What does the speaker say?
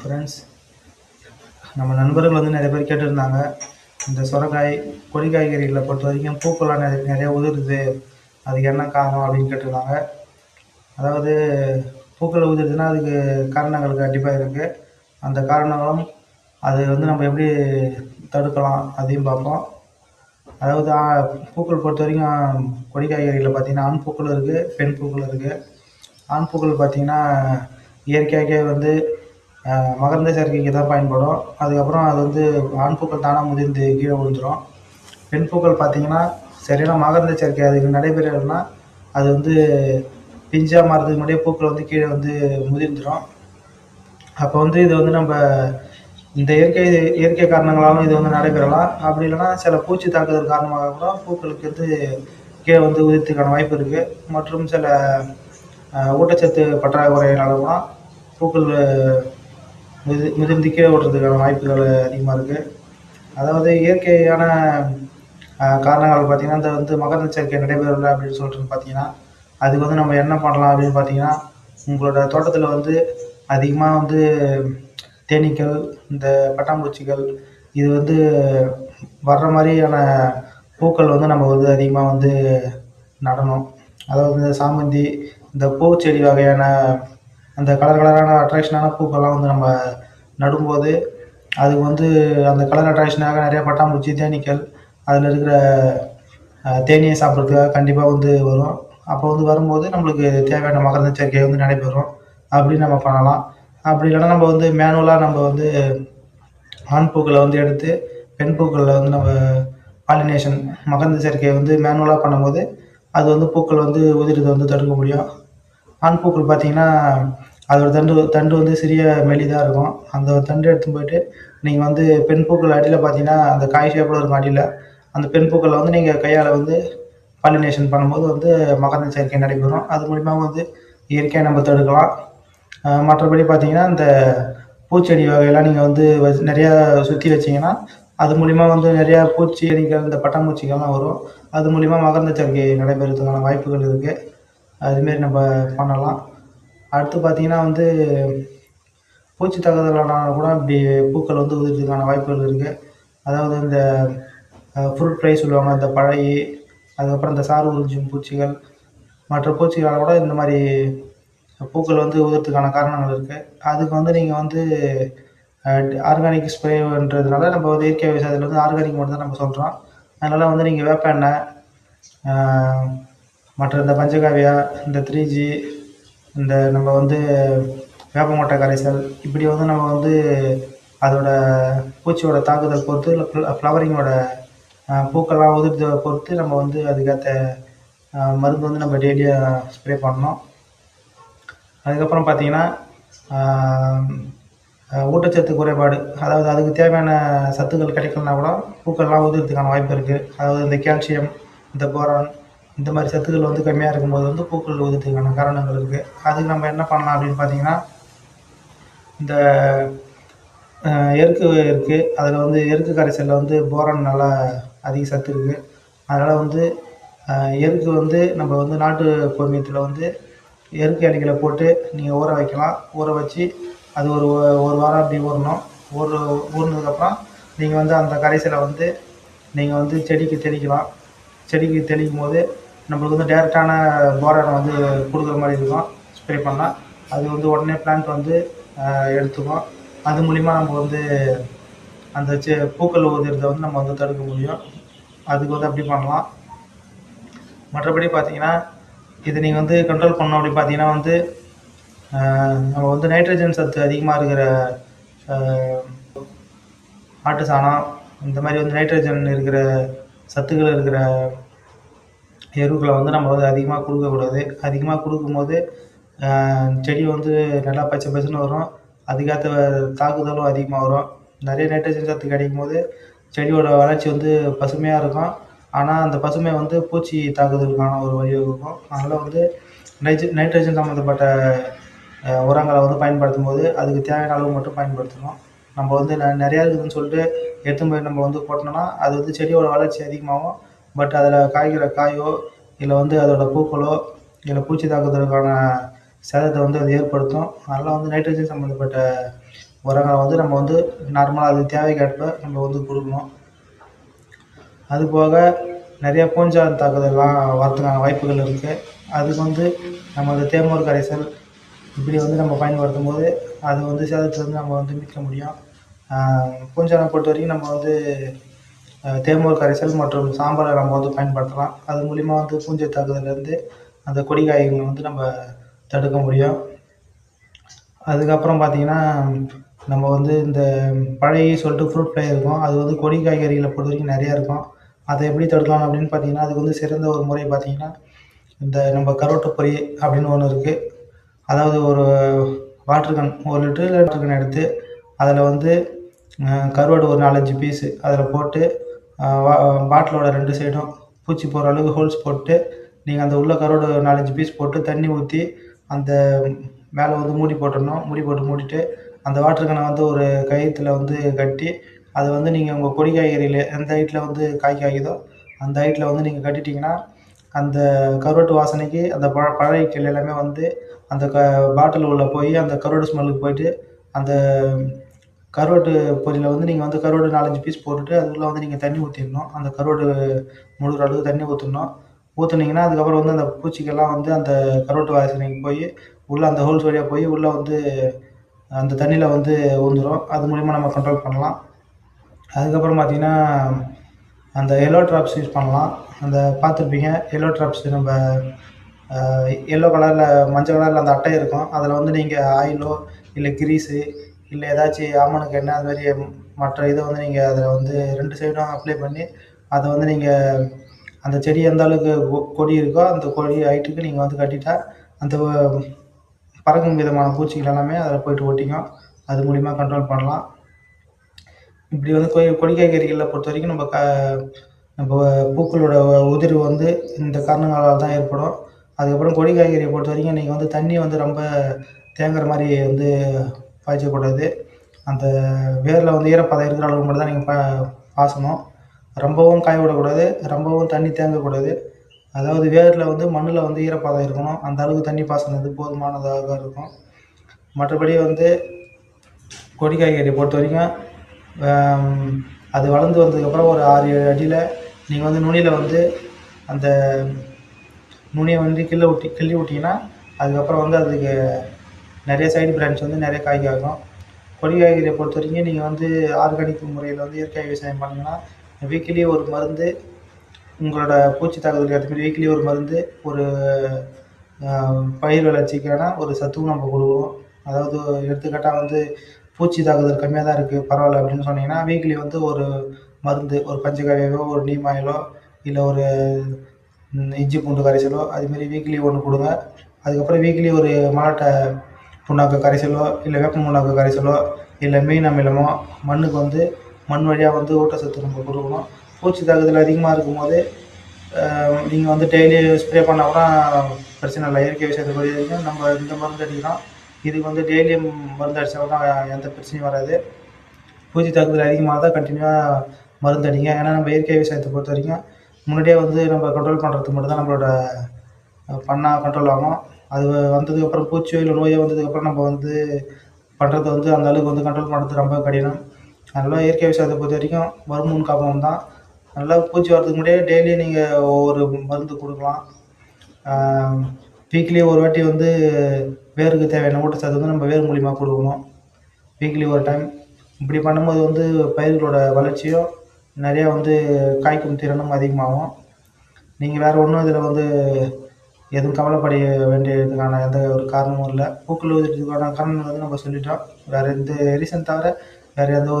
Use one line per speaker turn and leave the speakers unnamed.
Friends நம்ம நண்பர்கள் வந்து நிறைய பேர் கேட்டிருந்தாங்க. இந்த சுரக்காய் கொடி காய்கறிகளை பொறுத்த வரைக்கும் பூக்கள்லாம் நிறைய நிறைய உதிருது. அதுக்கு என்ன காரணம் அப்படின்னு கேட்டிருந்தாங்க. அதாவது பூக்கள் உதிருதுன்னா அதுக்கு காரணங்கள் கண்டிப்பாக இருக்குது அந்த காரணங்களும் அது வந்து நம்ம எப்படி தடுக்கலாம் அதையும் பார்ப்போம். அதாவது பூக்கள் பொறுத்த வரைக்கும் கொடி காய்கறிகளில் பார்த்தீங்கன்னா ஆண் பூக்கள் இருக்குது பெண் பூக்கள் இருக்குது ஆண் பூக்கள் பார்த்தீங்கன்னா இயற்கையாகவே வந்து மகரந்த சேர்க்கைக்கு தான் பயன்படும். அதுக்கப்புறம் அது வந்து ஆண் பூக்கள் தானாக முதிர்ந்து கீழே விழுந்துடும் பெண் பூக்கள் பார்த்தீங்கன்னா சரியான மகரந்த சேர்க்கை. அதுக்கு நடைபெறலைன்னா அது வந்து பிஞ்சாக மாறதுக்கு முன்னாடியே பூக்கள் வந்து கீழே வந்து முதிர்ந்துடும் அப்போ வந்து இது வந்து நம்ம இந்த இயற்கை இயற்கை காரணங்களாலும் இது வந்து நடைபெறலாம். அப்படி இல்லைன்னா சில பூச்சி தாக்குதல் காரணமாக கூட பூக்களுக்கு வந்து கீழே வந்து உதிர்த்துக்கான வாய்ப்பு இருக்குது மற்றும் சில ஊட்டச்சத்து பற்றாக்குறையினால கூட பூக்கள் மிது முதிர்ந்து கீழே ஓட்டுறதுக்கான வாய்ப்புகள் அதிகமாக இருக்குது அதாவது இயற்கையான காரணங்கள் பார்த்திங்கன்னா இந்த வந்து மகரந்த சேர்க்கை நடைபெறலை அப்படின்னு சொல்லிட்டு பார்த்தீங்கன்னா அதுக்கு வந்து நம்ம என்ன பண்ணலாம் அப்படின்னு பார்த்தீங்கன்னா உங்களோட தோட்டத்தில் வந்து அதிகமாக வந்து தேனீக்கள் இந்த பட்டாம்பூச்சிகள் இது வந்து வர்ற மாதிரியான பூக்கள் வந்து நம்ம வந்து அதிகமாக வந்து நடணும். அதாவது இந்த சாமந்தி இந்த பூச்செடி வகையான அந்த கலர் கலரான அட்ராக்ஷனான பூக்கள்லாம் வந்து நம்ம நடும்போது அதுக்கு வந்து அந்த கலர் அட்ராக்ஷனாக நிறைய பட்டாம்பூச்சி தேனீக்கள் அதில் இருக்கிற தேனியை தேனீயை சாப்பிட்றதுக்காக கண்டிப்பாக வந்து வரும். அப்போ வந்து வரும்போது நம்மளுக்கு தேவையான மகரந்த சேர்க்கை வந்து நடைபெறும். அப்படி நம்ம பண்ணலாம். அப்படி இல்லைன்னா நம்ம வந்து மேனுவலாக நம்ம வந்து ஆண் பூக்களை வந்து எடுத்து பெண் பூக்களில் வந்து நம்ம பாலினேஷன் மகரந்த சேர்க்கையை வந்து மேனுவலாக பண்ணும்போது அது வந்து பூக்கள் வந்து உதிரத்தை வந்து தடுக்க முடியும். ஆண் பூக்கள் பார்த்தீங்கன்னா அதோட தண்டு தண்டு வந்து சிறிய மெலிதாக இருக்கும். அந்த தண்டு எடுத்து போயிட்டு நீங்கள் வந்து பெண் பூக்கள் அடியில் பார்த்தீங்கன்னா அந்த காய் ஷேப்பில் இருக்கும் அடியில் அந்த பெண் பூக்களை வந்து நீங்கள் கையால் வந்து பாலினேஷன் பண்ணும்போது வந்து மகரந்த சேர்க்கை நடைபெறும் அது மூலிமா வந்து இயற்கையாக நம்ம தடுக்கலாம். மற்றபடி பார்த்தீங்கன்னா இந்த பூச்செடி வகையெல்லாம் நீங்கள் வந்து வச்சு நிறையா சுற்றி வச்சீங்கன்னா அது மூலிமா வந்து நிறையா பூச்செடிகள் இந்த பட்டாம்பூச்சிகள்லாம் வரும். அது மூலிமா மகரந்த சேர்க்கை நடைபெறதுக்கான வாய்ப்புகள் இருக்குது அதுமாரி நம்ம பண்ணலாம். அடுத்து பார்த்தீங்கன்னா வந்து பூச்சி தாக்குதலான கூட இப்படி பூக்கள் வந்து உதிர்றதுக்கான வாய்ப்புகள் இருக்குது அதாவது இந்த ஃப்ரூட் ஃப்ரை சொல்லுவாங்க இந்த பழை அதுக்கப்புறம் இந்த சாறு உறிஞ்சும் பூச்சிகள் மற்ற பூச்சிகளால் கூட இந்த மாதிரி பூக்கள் வந்து உதிர்றதுக்கான காரணங்கள் இருக்குது அதுக்கு வந்து நீங்கள் வந்து ஆர்கானிக் ஸ்ப்ரேன்றதுனால நம்ம வந்து இயற்கை விவசாயத்தில் வந்து ஆர்கானிக் மட்டும் தான் நம்ம சொல்கிறோம் அதனால் வந்து நீங்கள் வேப்ப எண்ணெய் மற்ற இந்த பஞ்சகாவியா இந்த த்ரீ ஜி இந்த நம்ம வந்து வேப்பங்கொட்டை கரைசல் இப்படி வந்து நம்ம வந்து அதோட பூச்சியோட தாக்குதல் பொறுத்து இல்லை ஃப்ளவரிங்கோட பூக்கள்லாம் உதிர்றதை பொறுத்து நம்ம வந்து அதுக்கேற்ற மருந்து வந்து நம்ம டெய்லியாக ஸ்ப்ரே பண்ணணும். அதுக்கப்புறம் பார்த்தீங்கன்னா ஊட்டச்சத்து குறைபாடு அதாவது அதுக்கு தேவையான சத்துக்கள் கிடைக்கலனா கூட பூக்கள்லாம் உதிர்றதுக்கான வாய்ப்பு இருக்குது அதாவது இந்த கால்சியம் இந்த போரான் இந்த மாதிரி சத்துக்கள் வந்து கம்மியாக இருக்கும்போது வந்து பூக்கள் உதத்துக்கான காரணங்கள் இருக்குது அதுக்கு நம்ம என்ன பண்ணலாம் அப்படின்னு பார்த்தீங்கன்னா இந்த எருக்கு இருக்குது அதில் வந்து எருக்கு கரைசலில் வந்து போரான் நல்லா அதிக சத்து இருக்குது அதனால் வந்து எருக்கு வந்து நம்ம வந்து நாட்டு கோமியத்தில் வந்து எருக்கு இலைகளை போட்டு நீங்கள் ஊற வைக்கலாம். ஊற வச்சு அது ஒரு ஒரு வாரம் அப்படி ஊறணும். ஊற ஊறினதுக்கப்புறம் நீங்கள் வந்து அந்த கரைசலை வந்து நீங்கள் வந்து செடிக்கு தெளிக்கலாம். செடிக்கு தெளிக்கும் போது நம்மளுக்கு வந்து டேரெக்டான போரான வந்து கொடுக்குற மாதிரி இருக்கும். ஸ்ப்ரே பண்ணால் அது வந்து உடனே பிளான்ட் வந்து எடுத்துக்கும். அது மூலிமா நம்ம வந்து அந்த செ பூக்கள் உதிர்றதை வந்து நம்ம வந்து தடுக்க முடியும். அதுக்கு வந்து அப்படி பண்ணலாம். மற்றபடி பார்த்தீங்கன்னா இது நீங்கள் வந்து கண்ட்ரோல் பண்ணோம் அப்படி பார்த்தீங்கன்னா வந்து நம்ம வந்து நைட்ரஜன் சத்து அதிகமாக இருக்கிற ஆட்டு சாணம் இந்த மாதிரி வந்து நைட்ரஜன் இருக்கிற சத்துக்கள் இருக்கிற எருக்களை வந்து நம்ம வந்து அதிகமாக கொடுக்கக்கூடாது. அதிகமாக கொடுக்கும்போது செடி வந்து நல்லா பச்சை பச்சைன்னு வரும். அதுக்கேற்ற தாக்குதலும் அதிகமாக வரும். நிறைய நைட்ரஜன் சத்து கிடைக்கும் போது செடியோட வளர்ச்சி வந்து பசுமையாக இருக்கும். ஆனால் அந்த பசுமை வந்து பூச்சி தாக்குதலுக்கான ஒரு வழிவகுக்கும் அதனால் வந்து நைட்ரஜன் நைட்ரஜன் சம்மந்தப்பட்ட உரங்களை வந்து பயன்படுத்தும் போது அதுக்கு தேவையான அளவு மட்டும் பயன்படுத்தணும். நம்ம வந்து நிறையா இருக்குதுன்னு சொல்லிட்டு எடுத்துன்னு போய் நம்ம வந்து போட்டோம்னா அது வந்து செடியோட வளர்ச்சி அதிகமாகும். பட் அதில் காய்கிற காயோ இல்லை வந்து அதோட பூக்களோ இல்லை பூச்சி தாக்குதலுக்கான சேதத்தை வந்து அது ஏற்படுத்தும். அதனால் வந்து நைட்ரஜன் சம்மந்தப்பட்ட உரங்களை வந்து நம்ம வந்து நார்மலாக அது தேவைக்கேற்ப நம்ம வந்து கொடுக்கணும். அது போக நிறைய பூஞ்சா தாக்குதல்லாம் வரத்துக்கான வாய்ப்புகள் இருக்குது அதுக்கு வந்து நம்ம அந்த தேமூர் கரைசல் இப்படி வந்து நம்ம பயன்படுத்தும் போது அது வந்து சேதத்துலேருந்து நம்ம வந்து மீட்க முடியும். பூஞ்சானை பொறுத்த வரைக்கும் நம்ம வந்து தேமூர் கரைசல் மற்றும் சாம்பலை நம்ம வந்து பயன்படுத்தலாம். அது மூலிமா வந்து பூஞ்சை தாக்குதலேருந்து அந்த கொடி காய்களை வந்து நம்ம தடுக்க முடியும். அதுக்கப்புறம் பார்த்திங்கன்னா நம்ம வந்து இந்த பழைய சொல்லிட்டு ஃப்ரூட் ஃப்ளை இருக்கும். அது வந்து கொடி காய்கறிகளை பொறுத்த வரைக்கும் நிறையா இருக்கும். அதை எப்படி தடுக்கலாம் அப்படின்னு பார்த்தீங்கன்னா அதுக்கு வந்து சிறந்த ஒரு முறை பார்த்திங்கன்னா இந்த நம்ம கரோட்டு பொரி அப்படின்னு ஒன்று இருக்குது அதாவது ஒரு வாட்ரு கன் ஒரு லிட்டர் வாட்ரு கன் எடுத்து அதில் வந்து கருவாடு ஒரு நாலஞ்சு பீஸு அதில் போட்டு பாட்டிலோட ரெண்டு சைடும் பூச்சி போகிற அளவுக்கு ஹோல்ஸ் போட்டு நீங்கள் அந்த உள்ள கருவாடு நாலஞ்சு பீஸ் போட்டு தண்ணி ஊற்றி அந்த மேலே வந்து மூடி போட்டுடணும் மூடி போட்டு மூடிட்டு அந்த வாட்ரு கேனை வந்து ஒரு கயிற்றுல வந்து கட்டி அதை வந்து நீங்கள் உங்கள் கொடி காய்கறியில் எந்த ஹைட்டில் வந்து காய் காய்க்குதோ அந்த ஹைட்டில் வந்து நீங்கள் கட்டிட்டிங்கன்னா அந்த கருவாட்டு வாசனைக்கு அந்த பழ பழைய கிளை எல்லாமே வந்து அந்த க பாட்டில் உள்ளே போய் அந்த கருவாடு ஸ்மெல்லுக்கு போயிட்டு அந்த கருவாட்டு பொரியல வந்து நீங்கள் வந்து கருவாடு நாலஞ்சு பீஸ் போட்டுட்டு அதுக்குள்ளே வந்து நீங்கள் தண்ணி ஊற்றிடணும் அந்த கருவாடு முழுகிற அளவுக்கு தண்ணி ஊற்றணும் ஊற்றுனீங்கன்னா அதுக்கப்புறம் வந்து அந்த பூச்சிக்கெல்லாம் வந்து அந்த கருவாட்டு வாசனைக்கு போய் உள்ளே அந்த ஹோல்ஸ் வழியாக போய் உள்ளே வந்து அந்த தண்ணியில் வந்து ஊந்துடும் அது மூலிமா நம்ம கண்ட்ரோல் பண்ணலாம். அதுக்கப்புறம் பார்த்திங்கன்னா அந்த எல்லோ ட்ராப்ஸ் யூஸ் பண்ணலாம். அந்த பார்த்துருப்பீங்க எல்லோ ட்ராப்ஸ் நம்ம எல்லோ கலரில் மஞ்சள் கலரில் அந்த அட்டை இருக்கும். அதில் வந்து நீங்கள் ஆயிலோ இல்லை கிரீஸு இல்லை ஏதாச்சும் ஆமணக்கு எண்ணெய் அது மாதிரி மற்ற இதை வந்து நீங்கள் அதில் வந்து ரெண்டு சைடும் அப்ளை பண்ணி அதை வந்து நீங்கள் அந்த செடி எந்த அளவுக்கு கொடி இருக்கோ அந்த கொடி ஹைட்டுக்கு நீங்கள் வந்து கட்டிட்டா அந்த பறக்கும் விதமான பூச்சிகள் எல்லாமே அதில் போய்ட்டு ஒட்டிக்கும். அது மூலிமா கண்ட்ரோல் பண்ணலாம். இப்படி வந்து கொய் கொடி காய்கறிகளை பொறுத்த வரைக்கும் நம்ம க நம்ம பூக்களோட உதிர்வு வந்து இந்த காரணங்களால் தான் ஏற்படும். அதுக்கப்புறம் கொடி காய்கறியை பொறுத்த வரைக்கும் நீங்கள் வந்து தண்ணி வந்து ரொம்ப தேங்குற மாதிரி வந்து பாய்ச்சக்கூடாது அந்த வேரில் வந்து ஈரப்பதம் இருக்கிற அளவுக்கு மட்டும் தான் நீங்கள் பா பாசணும். ரொம்பவும் காய விடக்கூடாது. ரொம்பவும் தண்ணி தேங்கக்கூடாது. அதாவது வேரில் வந்து மண்ணில் வந்து ஈரப்பதம் இருக்கணும். அந்த அளவுக்கு தண்ணி பாசனது போதுமானதாக இருக்கும். மற்றபடி வந்து கொடி காய்கறியை பொறுத்த வரைக்கும் அது வளர்ந்து வந்ததுக்கப்புறம் ஒரு ஆறு ஏழு அடியில் நீங்கள் வந்து நுனியில் வந்து அந்த நுனியை வந்து கிள்ள விட்டி கிள்ளி விட்டிங்கன்னா அதுக்கப்புறம் வந்து அதுக்கு நிறைய சைடு பிரான்ச் வந்து நிறைய காய் ஆகும் கொடி காய்கறியை பொறுத்த வரைக்கும் நீங்கள் வந்து ஆர்கானிக் முறையில் வந்து இயற்கை விவசாயம் பண்ணிங்கன்னா வீக்லி ஒரு மருந்து உங்களோட பூச்சி தாக்குதலுக்கு ஏற்ற மாதிரி வீக்லி ஒரு மருந்து ஒரு பயிர் வளர்ச்சிக்கான ஒரு சத்துவும் நம்ம கொடுக்குறோம் அதாவது எடுத்துக்காட்டாக வந்து பூச்சி தாக்குதல் கம்மியாக தான் இருக்குது பரவாயில்ல அப்படின்னு சொன்னீங்கன்னா வீக்லி வந்து ஒரு மருந்து ஒரு பஞ்சகாவியோ ஒரு நீமாயிலோ ஆயிலோ இல்லை ஒரு இஞ்சி பூண்டு கரைசலோ அதுமாரி வீக்லி ஒன்று கொடுங்க. அதுக்கப்புறம் வீக்லி ஒரு மாட்டை புண்ணாக்கு கரைசலோ இல்லை வேப்ப புண்ணாக்கு கரைசலோ இல்லை மீன் அமிலமோ மண்ணுக்கு வந்து மண் வழியாக வந்து ஊட்டச்சத்து நம்ம கொடுக்கணும். பூச்சி தாக்குதல் அதிகமாக இருக்கும்போது நீங்கள் வந்து டெய்லி ஸ்ப்ரே பண்ணால் கூட பிரச்சனை இல்லை. இயற்கை விஷயத்தை பொறுத்த வரைக்கும் நம்ம இந்த மருந்து அடிக்கிறோம். இதுக்கு வந்து டெய்லியும் மருந்து அடித்தாலும் எந்த பிரச்சனையும் வராது. பூச்சி தாக்குதல் அதிகமாக தான் கண்டினியூவாக மருந்து அடிங்க. ஏன்னா நம்ம இயற்கை விவசாயத்தை பொறுத்த வரைக்கும் முன்னாடியே வந்து நம்ம கண்ட்ரோல் பண்ணுறதுக்கு மட்டும் தான் நம்மளோட பண்ணால் கண்ட்ரோல் ஆகும். அது வந்ததுக்கப்புறம் பூச்சியோ இல்லை நோயோ வந்ததுக்கப்புறம் நம்ம வந்து பண்ணுறது வந்து அந்த அளவுக்கு வந்து கண்ட்ரோல் பண்ணுறது ரொம்ப கடினம். அதனால் இயற்கை விவசாயத்தை பொறுத்த வரைக்கும் வருமுன் காப்பகம் தான். நல்லா பூச்சி வரதுக்கு முன்னாடியே டெய்லி நீங்கள் ஒவ்வொரு மருந்து கொடுக்கலாம். வீக்லி ஒரு வாட்டி வந்து வேருக்கு தேவையான ஊட்டச்சத்து வந்து நம்ம வேர் மூலிமா கொடுக்கணும். வீக்லி ஒரு டைம் இப்படி பண்ணும்போது வந்து பயிர்களோட வளர்ச்சியும் நிறையா வந்து காய்க்கும் திறனும் அதிகமாகும். நீங்கள் வேறு ஒன்றும் இதில் வந்து எதுவும் கவலைப்பட வேண்டியதுக்கான எந்த ஒரு காரணமும் இல்லை. பூக்கள் உதிர்றதுக்கான காரணம் வந்து நம்ம சொல்லிட்டோம். வேறு எந்த ரீசன் தவிர வேறு எந்த ஒரு